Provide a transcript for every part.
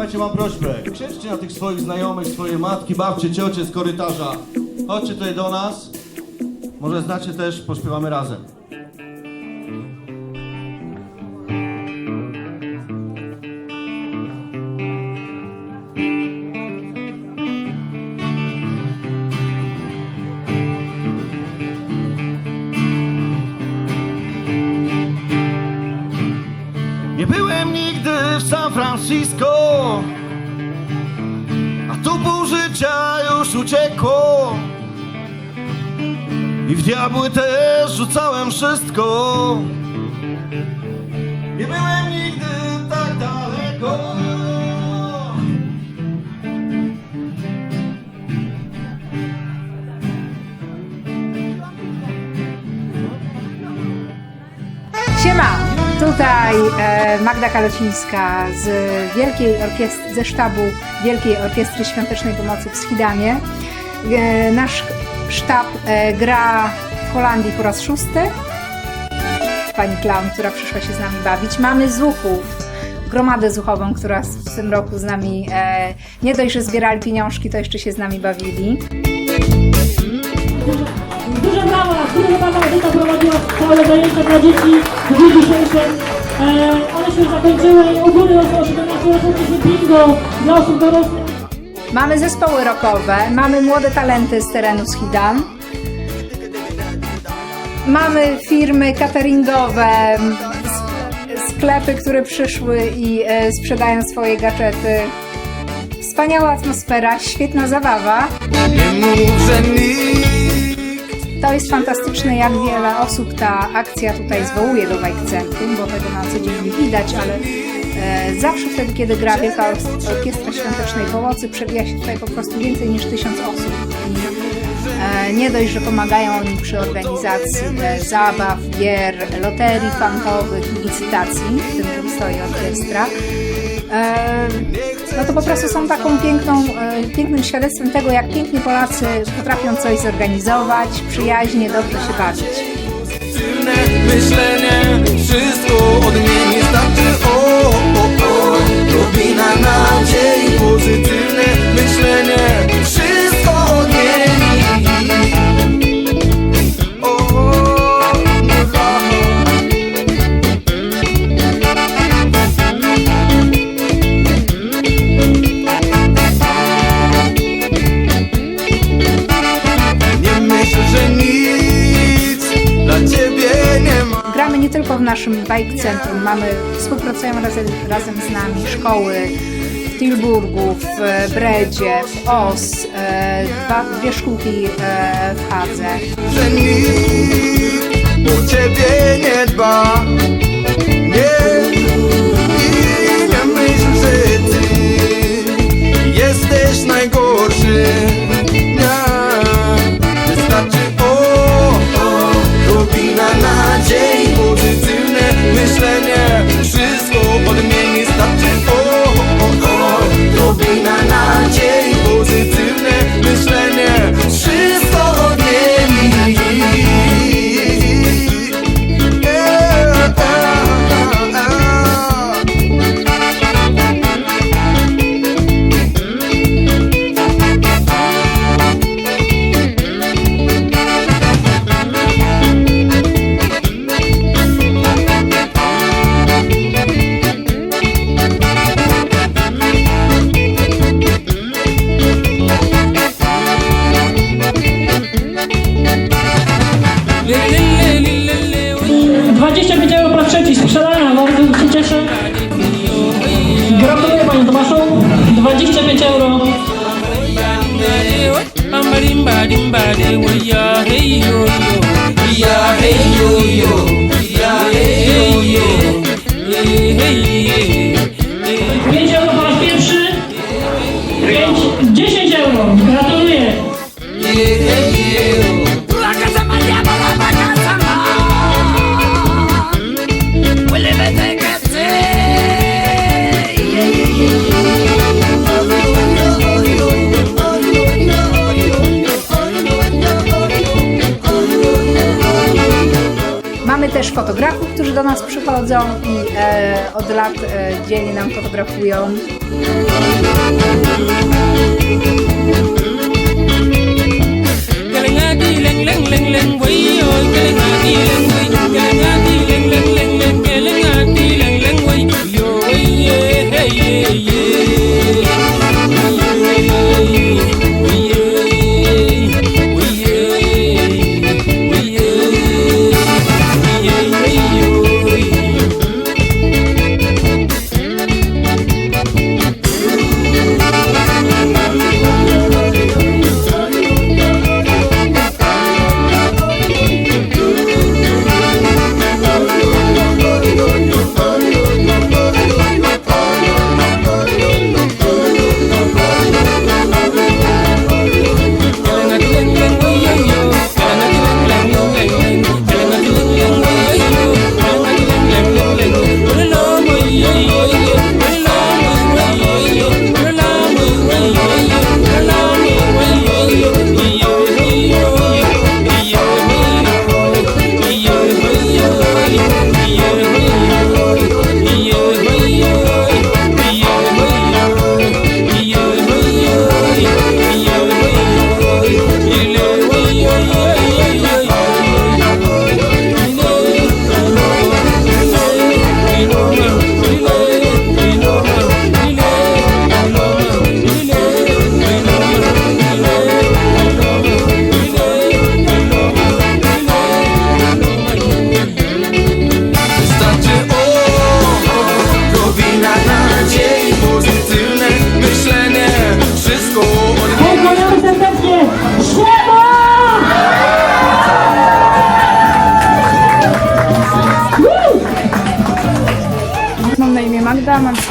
Słuchajcie, mam prośbę. Krzyczcie na tych swoich znajomych, swoje matki, babcie, ciocie z korytarza. Chodźcie tutaj do nas. Może znacie też, pośpiewamy razem. Nie byłem nigdy w San Francisco. A tu pół życia już uciekło. I w diabły też rzucałem wszystko. Nie byłem nigdy tak daleko Tutaj e, Magda Kalocińska z Wielkiej Orkiestry, ze sztabu Wielkiej Orkiestry Świątecznej Pomocy w Schidamie. E, nasz sztab e, gra w Holandii po raz szósty. Pani Klaun, która przyszła się z nami bawić. Mamy zuchów, gromadę zuchową, która w tym roku z nami nie dość, że zbierali pieniążki, to jeszcze się z nami bawili. Duże brawa, Edyta prowadziła całe zajęcia dla dzieci w dniu dzisiejszym. E, one się zakończyły, ogólnie około 17 rozpoczęliśmy bingo dla osób dorosłych. Mamy zespoły rockowe, mamy młode talenty z terenu Schidam. Mamy firmy cateringowe, sklepy, które przyszły i e, sprzedają swoje gadżety. Wspaniała atmosfera, świetna zabawa. Nie mów, że nikt To jest fantastyczne, jak wiele osób ta akcja tutaj zwołuje do Bike Centrum, bo tego na co dzień nie widać, ale e, zawsze wtedy, kiedy gra Wielka Or- Orkiestra Świątecznej Pomocy, przewija się tutaj po prostu więcej niż tysiąc osób. I e, nie dość, że pomagają oni przy organizacji e, zabaw, gier, loterii fantowych i licytacji, w tym stoi orkiestra, e, no to po prostu są taką piękną, e, pięknym świadectwem tego, jak pięknie Polacy potrafią coś zorganizować, przyjaźnie, dobrze się bawić. Myślenie Wszystko odmieni Starczy o, o, o nadziei Pozytywne myślenie nie tylko w naszym bike centrum, mamy, współpracują razem, razem z nami szkoły w Tilburgu, w e, Bredzie, w Os, e, dwa, dwie szkółki e, w Hadze. że nikt o ciebie nie dba. Nie, i nie myśl, że ty jesteś najgorszy. 20 Wydziału Praw Trzecich, sprzedana, bardzo się cieszę. Gratuluję Panie Tomaszu, 25 euro. I'm też fotografów, którzy do nas przychodzą i e, od lat e, dzielnie nam fotografują.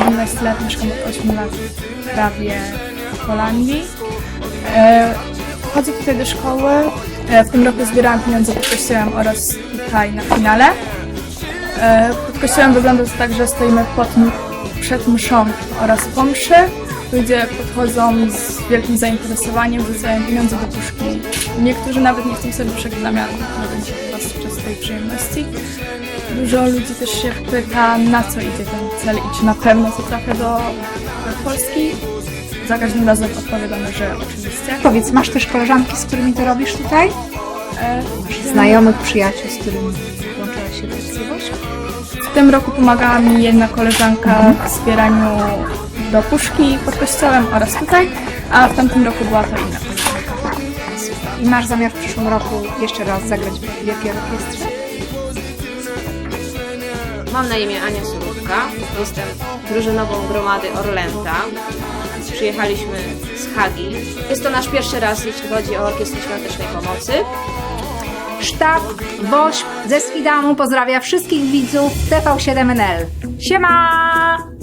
18 lat, mieszkam od 8 lat prawie w Holandii. E, chodzę tutaj do szkoły. E, w tym roku zbierałam pieniądze pod kościołem oraz tutaj na finale. E, pod kościołem wygląda to tak, że stoimy pod, przed mszą oraz po mszy. Ludzie podchodzą z wielkim zainteresowaniem, wrzucają pieniądze do puszki. Niektórzy nawet nie chcą sobie w zamian, żeby po prostu przez tej przyjemności. Dużo ludzi też się pyta, na co idzie ten cel i czy na pewno to trafia do, Polski. Za każdym razem odpowiadamy, że oczywiście. Powiedz, masz też koleżanki, z którymi to robisz tutaj? E, Znajomych, przyjaciół, z którymi włączyłaś się do? W tym roku pomagała mi jedna koleżanka w zbieraniu do puszki pod kościołem oraz tutaj, a w tamtym roku była to inna koleżanka. I masz zamiar w przyszłym roku jeszcze raz zagrać w Wielkiej Orkiestrze? Mam na imię Ania Surówka, jestem drużynową gromady Orlęta. Przyjechaliśmy z Hagi. Jest to nasz pierwszy raz, jeśli chodzi o Orkiestrę Świątecznej Pomocy. Sztab WOŚP ze Swidamu pozdrawia wszystkich widzów TV7NL. Siema!